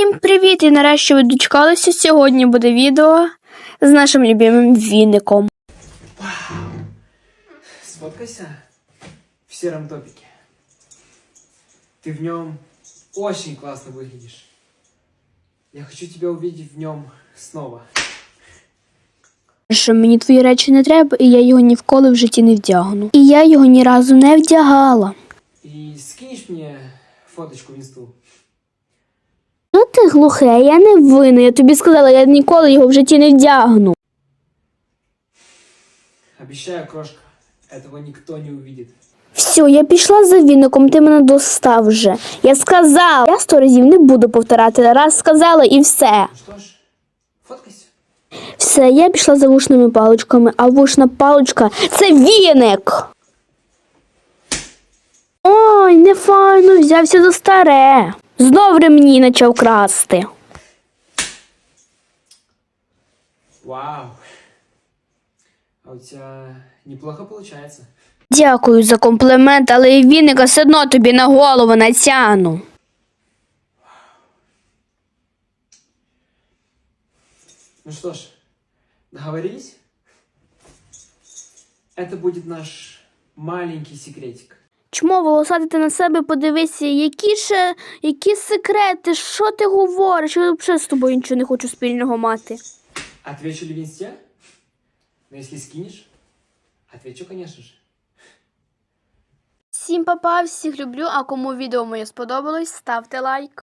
Всім привіт! І нарешті ви дочекалися. Сьогодні буде відео з нашим любимим віником. Сфоткайся в сером топике. Ты в нем очень классно выглядишь. Я хочу тебя увидеть в нем снова. Що мені твої речі не треба, і я його ніколи в житті не вдягну. І я його ні разу не вдягала. И скинешь мне фоточку в инсту? Ти глухе, я не винна. Я тобі сказала, я ніколи його в житті не вдягну. Обещаю, крошка, этого никто не увидит. Все, я пішла за віником, ти мене достав вже. Я сказала. Я сто разів не буду повторяти. Раз сказала і все. Ну что ж, фоткайся. Все, я пішла за вушними паличками, а вушна паличка це віник. Ой, не файно, взявся за старе. Знов ремні почав красти. Вау. А у тебя неплохо получается. Дякую за комплімент, але і віника все одно тобі на голову натягну. Ну что ж, договорились? Это будет наш маленький секретик. Чмо волосатити на себе, подивися, які ще які секрети, що ти говориш? Я взагалі з тобою нічого не хочу спільного мати. Отвечу ли в инсте? Но если скинешь, отвечу, конечно же. Всім папа, всіх люблю, а кому відео моє сподобалось, ставте лайк.